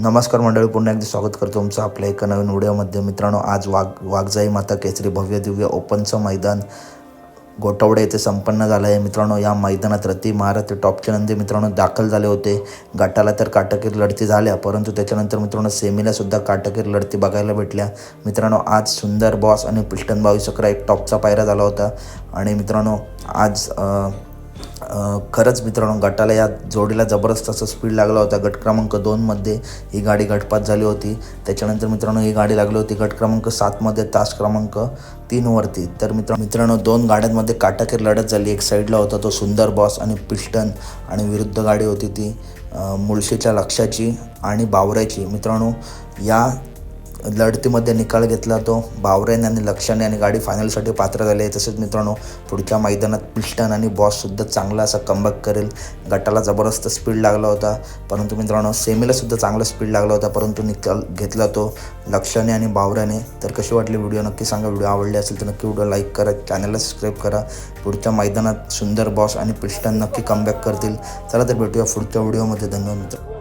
नमस्कार मंडळी पुन्हा एकदा स्वागत करतो तुमचं आपल्या एका नवीन व्हिडिओमध्ये. मित्रांनो आज वाघ वाघजाई माता केसरी भव्य दिव्य ओपनचं मैदान गोटवडे येथे संपन्न झालं आहे. मित्रांनो या मैदानात रती महारथी टॉपचे नंदी मित्रांनो दाखल झाले होते. गटाला तर काटकीर लढती झाल्या परंतु त्याच्यानंतर मित्रांनो सेमीलासुद्धा काटकीर लढती बघायला भेटल्या. मित्रांनो आज सुंदर बॉस आणि पिल्टन बावीस अकरा एक टॉपचा पायरा झाला होता. आणि मित्रांनो आज खरंच मित्रांनो गटाला या जोडीला जबरदस्त असं स्पीड लागला होता. गट क्रमांक दोनमध्ये ही गाडी गटपात झाली होती. त्याच्यानंतर मित्रांनो ही गाडी लागली होती गट क्रमांक सातमध्ये तास क्रमांक तीनवरती तर मित्र मित्रांनो दोन गाड्यांमध्ये काटाकीर लढत झाली. एक साईडला होता तो सुंदर बॉस आणि पिस्टन आणि विरुद्ध गाडी होती ती मुळशीच्या लक्षाची आणि बावऱ्याची. मित्रांनो या लढतीमध्ये निकाल घेतला तो. भावरेन आणि लक्षाने आणि गाडी फायनलसाठी पात्र झाली आहे. तसेच मित्रांनो पुढच्या मैदानात पिस्टन आणि बॉससुद्धा चांगला असा कमबॅक करेल. गटाला जबरदस्त स्पीड लागला होता. परंतु मित्रांनो सेमीलासुद्धा चांगला स्पीड लागला होता. परंतु निकाल घेतला तो लक्षाने आणि भावऱ्याने तर कशी वाटली व्हिडिओ नक्की सांगा. व्हिडिओ आवडली असेल तर नक्की व्हिडिओ लाईक करा. चॅनलला सबस्क्राईब करा. पुढच्या मैदानात सुंदर बॉस आणि पिस्टन नक्की कमबॅक करतील. चला तर भेटूया पुढच्या व्हिडिओमध्ये धन्यवाद मित्र